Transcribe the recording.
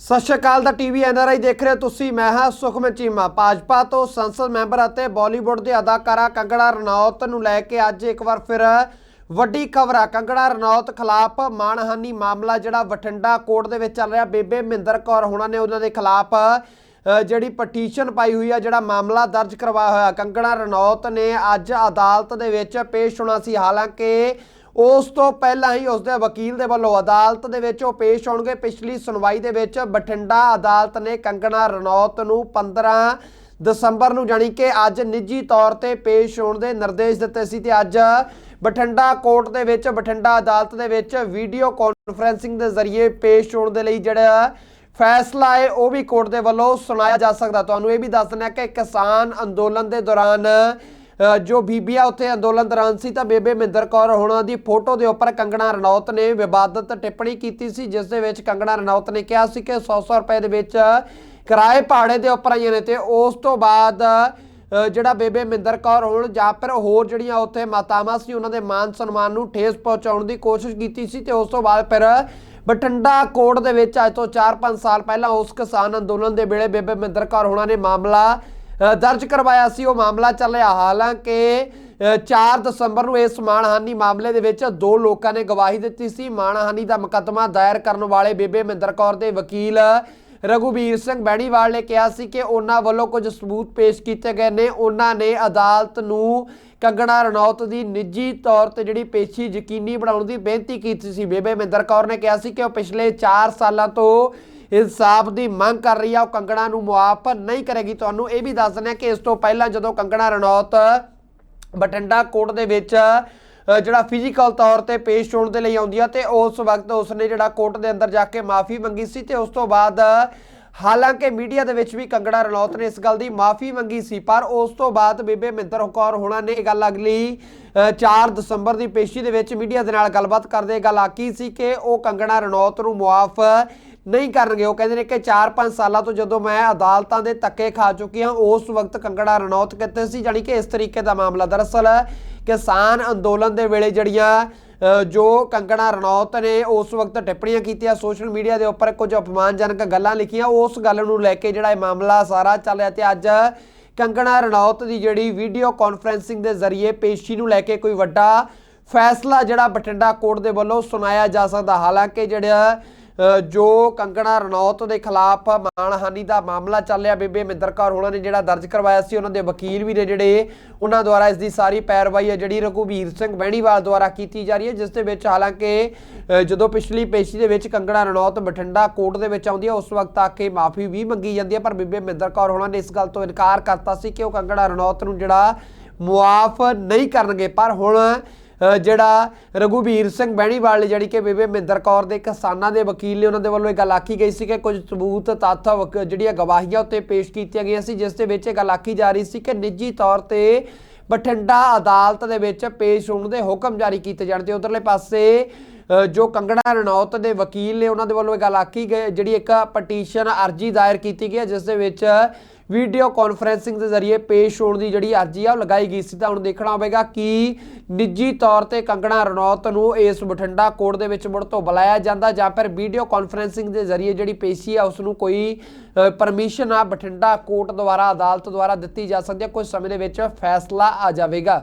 ਸਤਿ ਸ਼੍ਰੀ ਅਕਾਲ ਦਾ TV NRI ਦੇਖ ਰਹੇ ਹੋ ਤੁਸੀਂ। ਮੈਂ ਹਾਂ ਸੁਖਮਨ ਚੀਮਾ। ਭਾਜਪਾ ਤੋਂ ਸੰਸਦ ਮੈਂਬਰ ਅਤੇ ਬਾਲੀਵੁੱਡ ਦੇ ਅਦਾਕਾਰਾ ਕੰਗੜਾ ਰਣੌਤ ਨੂੰ ਲੈ ਕੇ ਅੱਜ ਇੱਕ ਵਾਰ ਫਿਰ ਵੱਡੀ ਖਬਰ ਆ। ਕੰਗੜਾ ਰਣੌਤ ਖਿਲਾਫ ਮਾਨਹਾਨੀ ਮਾਮਲਾ ਜਿਹੜਾ ਬਠਿੰਡਾ ਕੋਰਟ ਦੇ ਵਿੱਚ ਚੱਲ ਰਿਹਾ। ਬੇਬੇ ਮਹਿੰਦਰ ਕੌਰ ਹੋਣਾ ਨੇ ਉਹਨਾਂ ਦੇ ਖਿਲਾਫ ਜਿਹੜੀ ਪਟੀਸ਼ਨ ਪਾਈ ਹੋਈ ਆ, ਜਿਹੜਾ ਮਾਮਲਾ ਦਰਜ ਕਰਵਾਇਆ ਹੋਇਆ। ਕੰਗੜਾ ਰਣੌਤ ਨੇ ਅੱਜ ਅਦਾਲਤ ਦੇ ਵਿੱਚ ਪੇਸ਼ ਹੋਣਾ ਸੀ। ਹਾਲਾਂਕਿ ਉਸ ਤੋਂ ਪਹਿਲਾਂ ਹੀ ਉਸਦੇ ਵਕੀਲ ਦੇ ਵੱਲੋਂ ਅਦਾਲਤ ਦੇ ਵਿੱਚ ਉਹ ਪੇਸ਼ ਹੋਣਗੇ। ਪਿਛਲੀ ਸੁਣਵਾਈ ਦੇ ਵਿੱਚ ਬਠਿੰਡਾ ਅਦਾਲਤ ਨੇ ਕੰਗਣਾ ਰਣੌਤ ਨੂੰ 15 ਦਸੰਬਰ ਨੂੰ ਜਾਣੀ ਕਿ ਅੱਜ ਨਿੱਜੀ ਤੌਰ ਤੇ ਪੇਸ਼ ਹੋਣ ਦੇ ਨਿਰਦੇਸ਼ ਦਿੱਤੇ ਸੀ ਤੇ ਅੱਜ ਬਠਿੰਡਾ ਕੋਰਟ ਦੇ ਵਿੱਚ, ਬਠਿੰਡਾ ਅਦਾਲਤ ਦੇ ਵਿੱਚ ਵੀਡੀਓ ਕਾਨਫਰੈਂਸਿੰਗ ਦੇ ਜ਼ਰੀਏ ਪੇਸ਼ ਹੋਣ ਦੇ ਲਈ ਜਿਹੜਾ ਫੈਸਲਾ ਹੈ, ਉਹ ਵੀ ਕੋਰਟ ਦੇ ਵੱਲੋਂ ਸੁਣਾਇਆ ਜਾ ਸਕਦਾ। ਤੁਹਾਨੂੰ ਇਹ ਵੀ ਦੱਸ ਦਿੰਦੇ ਹਾਂ ਕਿ ਕਿਸਾਨ ਅੰਦੋਲਨ ਦੇ ਦੌਰਾਨ ਜੋ ਬੀਬੀਆਂ ਉੱਥੇ ਅੰਦੋਲਨ ਦੌਰਾਨ ਸੀ, ਤਾਂ ਬੇਬੇ ਮਿੰਦਰ ਕੌਰ ਹੋਣਾ ਦੀ ਫੋਟੋ ਦੇ ਉੱਪਰ ਕੰਗਣਾ ਰਣੌਤ ਨੇ ਵਿਵਾਦਤ ਟਿੱਪਣੀ ਕੀਤੀ ਸੀ, ਜਿਸ ਦੇ ਵਿੱਚ ਕੰਗਣਾ ਰਣੌਤ ਨੇ ਕਿਹਾ ਸੀ ਕਿ 100-100 ਰੁਪਏ ਦੇ ਵਿੱਚ ਕਿਰਾਏ ਭਾੜੇ ਦੇ ਉੱਪਰ ਆਈਆਂ ਨੇ ਤੇ ਉਸ ਤੋਂ ਬਾਅਦ ਜਿਹੜਾ ਬੇਬੇ ਮਿੰਦਰ ਕੌਰ ਹੋਣ ਜਾਂ ਫਿਰ ਹੋਰ ਜਿਹੜੀਆਂ ਉੱਥੇ ਮਾਤਾਵਾਂ ਸੀ, ਉਹਨਾਂ ਦੇ ਮਾਨ ਸਨਮਾਨ ਨੂੰ ਠੇਸ ਪਹੁੰਚਾਉਣ ਦੀ ਕੋਸ਼ਿਸ਼ ਕੀਤੀ ਸੀ ਤੇ ਉਸ ਤੋਂ ਬਾਅਦ ਫਿਰ ਬਠਿੰਡਾ ਕੋਰਟ ਦੇ ਵਿੱਚ ਅੱਜ ਤੋਂ 4-5 ਸਾਲ ਪਹਿਲਾਂ ਉਸ ਕਿਸਾਨ ਅੰਦੋਲਨ ਦੇ ਵੇਲੇ ਬੇਬੇ ਮਿੰਦਰ ਕੌਰ ਹੋਣਾ ਨੇ ਮਾਮਲਾ ਦਰਜ ਕਰਵਾਇਆ ਸੀ ਉਹ ਮਾਮਲਾ ਚੱਲਿਆ ਹਾਲਾਂਕਿ ਅ, 4 ਦਸੰਬਰ ਨੂੰ ਇਸ ਮਾਣਹਾਨੀ ਮਾਮਲੇ ਦੇ ਵਿੱਚ ਦੋ ਲੋਕਾਂ ਨੇ ਗਵਾਹੀ ਦਿੱਤੀ ਸੀ। ਮਾਣਹਾਨੀ ਦਾ ਮੁਕੱਦਮਾ ਦਾਇਰ ਕਰਨ ਵਾਲੇ ਬੇਬੇ ਮਹਿੰਦਰ ਕੌਰ ਦੇ ਵਕੀਲ ਰਘੁਬੀਰ ਸਿੰਘ ਬੈਣੀਵਾਲ ਨੇ ਕਿਹਾ ਸੀ ਕਿ ਉਹਨਾਂ ਵੱਲੋਂ ਕੁਝ ਸਬੂਤ ਪੇਸ਼ ਕੀਤੇ ਗਏ ਨੇ। ਉਹਨਾਂ ਨੇ ਅਦਾਲਤ ਨੂੰ ਕੰਗਣਾ ਰਣੌਤ ਦੀ ਨਿੱਜੀ ਤੌਰ ਤੇ ਜਿਹੜੀ ਪੇਸ਼ੀ ਯਕੀਨੀ ਬਣਾਉਣ ਦੀ ਬੇਨਤੀ ਕੀਤੀ ਸੀ। ਬੇਬੇ ਮਹਿੰਦਰ ਕੌਰ ਨੇ ਕਿਹਾ ਸੀ ਕਿ ਉਹ ਪਿਛਲੇ 4 ਸਾਲਾਂ ਤੋਂ ਇਨਸਾਫ ਦੀ ਮੰਗ ਕਰ ਰਹੀ ਆ ਉਹ ਕੰਗਣਾ ਨੂੰ ਮੁਆਫ ਨਹੀਂ ਕਰੇਗੀ। ਤੁਹਾਨੂੰ ਇਹ ਵੀ ਦੱਸ ਦਿੰਦੇ ਹਾਂ ਕਿ ਇਸ ਤੋਂ ਪਹਿਲਾਂ ਜਦੋਂ ਕੰਗਣਾ ਰਣੌਤ ਬਠਿੰਡਾ ਕੋਰਟ ਦੇ ਵਿੱਚ ਜਿਹੜਾ ਫਿਜ਼ੀਕਲ ਤੌਰ ਤੇ ਪੇਸ਼ ਹੋਣ ਦੇ ਲਈ ਆਉਂਦੀ ਆ ਤੇ ਉਸ ਵਕਤ ਉਸਨੇ ਜਿਹੜਾ ਕੋਰਟ ਦੇ ਅੰਦਰ ਜਾ ਕੇ ਮਾਫੀ ਮੰਗੀ ਸੀ ਤੇ ਉਸ ਤੋਂ ਬਾਅਦ ਹਾਲਾਂਕਿ ਮੀਡੀਆ ਦੇ ਵਿੱਚ ਵੀ ਕੰਗਣਾ ਰਣੌਤ ਨੇ ਇਸ ਗੱਲ ਦੀ ਮਾਫੀ ਮੰਗੀ ਸੀ ਪਰ ਉਸ ਤੋਂ ਬਾਅਦ ਬੇਬੇ ਮਿੰਦਰ ਕੌਰ ਹੋਣਾ ਨੇ ਇਹ ਗੱਲ ਅਗਲੀ ਅ, 4 ਦਸੰਬਰ ਦੀ ਪੇਸ਼ੀ ਦੇ ਵਿੱਚ ਮੀਡੀਆ ਦੇ ਨਾਲ ਗੱਲਬਾਤ ਕਰਦੇ ਇਹ ਗੱਲ ਆਕੀ ਸੀ ਕਿ ਉਹ ਕੰਗਣਾ ਰਣੌਤ ਨੂੰ ਮੁਆਫ ਨਹੀਂ ਕਰਨਗੇ। ਉਹ ਕਹਿੰਦੇ ਨੇ ਕਿ 4-5 ਸਾਲਾਂ ਤੋਂ ਜਦੋਂ ਮੈਂ ਅਦਾਲਤਾਂ ਦੇ ਧੱਕੇ ਖਾ ਚੁੱਕੀ ਹਾਂ, ਉਸ ਵਕਤ ਕੰਗਣਾ ਰਣੌਤ ਕਿੱਥੇ ਸੀ? ਜਾਣੀ ਕਿ ਇਸ ਤਰੀਕੇ ਦਾ ਮਾਮਲਾ ਦਰਅਸਲ ਕਿਸਾਨ ਅੰਦੋਲਨ ਦੇ ਵੇਲੇ ਜਿਹੜੀਆਂ ਜੋ ਕੰਗਣਾ ਰਣੌਤ ਨੇ ਉਸ ਵਕਤ ਟਿੱਪਣੀਆਂ ਕੀਤੀਆਂ ਸੋਸ਼ਲ ਮੀਡੀਆ ਦੇ ਉੱਪਰ ਕੁਝ ਅਪਮਾਨਜਨਕ ਗੱਲਾਂ ਲਿਖੀਆਂ, ਉਸ ਗੱਲ ਨੂੰ ਲੈ ਕੇ ਜਿਹੜਾ ਇਹ ਮਾਮਲਾ ਸਾਰਾ ਚੱਲ ਰਿਹਾ ਤੇ ਅੱਜ ਕੰਗਣਾ ਰਣੌਤ ਦੀ ਜਿਹੜੀ ਵੀਡੀਓ ਕਾਨਫਰੈਂਸਿੰਗ ਦੇ ਜ਼ਰੀਏ ਪੇਸ਼ੀ ਨੂੰ ਲੈ ਕੇ ਕੋਈ ਵੱਡਾ ਫੈਸਲਾ ਜਿਹੜਾ ਬਠਿੰਡਾ ਕੋਰਟ ਦੇ ਵੱਲੋਂ ਸੁਣਾਇਆ ਜਾ ਸਕਦਾ। ਹਾਲਾਂਕਿ ਜਿਹੜਾ ਜੋ ਕੰਗਣਾ ਰਣੌਤ ਦੇ ਖਿਲਾਫ ਮਾਣਹਾਨੀ ਦਾ ਮਾਮਲਾ ਚੱਲਿਆ ਰਿਹਾ, ਬੇਬੇ ਮਿੰਦਰ ਕੌਰ ਹੋਣਾ ਨੇ ਜਿਹੜਾ ਦਰਜ ਕਰਵਾਇਆ ਸੀ, ਉਹਨਾਂ ਦੇ ਵਕੀਲ ਵੀ ਨੇ ਜਿਹੜੇ, ਉਹਨਾਂ ਦੁਆਰਾ ਇਸ ਦੀ ਸਾਰੀ ਪੈਰਵਾਈ ਹੈ, ਜਿਹੜੀ ਰਘੁਵੀਰ ਸਿੰਘ ਬਹਿਣੀਵਾਲ ਦੁਆਰਾ ਕੀਤੀ ਜਾ ਰਹੀ ਹੈ, ਜਿਸ ਦੇ ਵਿੱਚ ਹਾਲਾਂਕਿ ਜਦੋਂ ਪਿਛਲੀ ਪੇਸ਼ੀ ਦੇ ਵਿੱਚ ਕੰਗਣਾ ਰਣੌਤ ਬਠਿੰਡਾ ਕੋਰਟ ਦੇ ਵਿੱਚ ਆਉਂਦੀ ਹੈ, ਉਸ ਵਕਤ ਆ ਕੇ ਮਾਫੀ ਵੀ ਮੰਗੀ ਜਾਂਦੀ ਹੈ, ਪਰ ਬੇਬੇ ਮਿੰਦਰ ਕੌਰ ਹੋਣਾ ਨੇ ਇਸ ਗੱਲ ਤੋਂ ਇਨਕਾਰ ਕਰਤਾ ਸੀ ਕਿ ਉਹ ਕੰਗਣਾ ਰਣੌਤ ਨੂੰ ਜਿਹੜਾ ਮੁਆਫ ਨਹੀਂ ਕਰਨਗੇ, ਪਰ ਹੁਣ ਜਿਹੜਾ ਰਘੁਬੀਰ ਸਿੰਘ ਬਹਿਣੀਵਾਲ ਨੇ ਜਿਹੜੀ ਕਿ ਬੇਬੇ ਮਹਿੰਦਰ ਕੌਰ ਦੇ ਕਿਸਾਨਾਂ ਦੇ ਵਕੀਲ ਨੇ, ਉਹਨਾਂ ਦੇ ਵੱਲੋਂ ਇਹ ਗੱਲ ਆਖੀ ਗਈ ਸੀ ਕਿ ਕੁਝ ਸਬੂਤ, ਤੱਥ, ਵਕ- ਜਿਹੜੀਆਂ ਗਵਾਹੀਆਂ ਉੱਤੇ ਪੇਸ਼ ਕੀਤੀਆਂ ਗਈਆਂ ਸੀ, ਜਿਸ ਦੇ ਵਿੱਚ ਇਹ ਗੱਲ ਆਖੀ ਜਾ ਰਹੀ ਸੀ ਕਿ ਨਿੱਜੀ ਤੌਰ ਤੇ ਬਠਿੰਡਾ ਅਦਾਲਤ ਦੇ ਵਿੱਚ ਪੇਸ਼ ਹੋਣ ਦੇ ਹੁਕਮ ਜਾਰੀ ਕੀਤੇ ਜਾਣ ਤੇ ਉਧਰਲੇ ਪਾਸੇ ਜੋ ਕੰਗੜਾ ਰਣੌਤ ਦੇ ਵਕੀਲ ਨੇ, ਉਹਨਾਂ ਦੇ ਵੱਲੋਂ ਇਹ ਗੱਲ ਆਖੀ ਗਈ, ਜਿਹੜੀ ਇੱਕ ਪਟੀਸ਼ਨ ਅਰਜੀ ਦਾਇਰ ਕੀਤੀ ਗਈ ਹੈ, ਜਿਸ ਦੇ ਵਿੱਚ ਵੀਡੀਓ ਕਾਨਫਰੈਂਸਿੰਗ ਦੇ ਜ਼ਰੀਏ ਪੇਸ਼ ਹੋਣ ਦੀ ਜਿਹੜੀ ਅਰਜੀ ਆ, ਉਹ ਲਗਾਈ ਗਈ ਸੀ। ਤਾਂ ਹੁਣ ਦੇਖਣਾ ਹੋਵੇਗਾ ਕਿ ਨਿੱਜੀ ਤੌਰ ਤੇ ਕੰਗਣਾ ਰਣੌਤ ਨੂੰ ਇਸ ਬਠਿੰਡਾ ਕੋਰਟ ਦੇ ਵਿੱਚ ਮੁੜ ਤੋਂ ਬੁਲਾਇਆ ਜਾਂਦਾ ਜਾਂ ਫਿਰ ਵੀਡੀਓ ਕਾਨਫਰੈਂਸਿੰਗ ਦੇ ਜ਼ਰੀਏ ਜਿਹੜੀ ਪੇਸ਼ੀ ਆ ਉਸ ਨੂੰ ਕੋਈ ਪਰਮਿਸ਼ਨ ਆ ਬਠਿੰਡਾ ਕੋਰਟ ਦੁਆਰਾ, ਅਦਾਲਤ ਦੁਆਰਾ ਦਿੱਤੀ ਜਾ ਸਕਦੀ ਹੈ ਕੁਝ ਸਮੇਂ ਦੇ ਵਿੱਚ ਫੈਸਲਾ ਆ ਜਾਵੇਗਾ।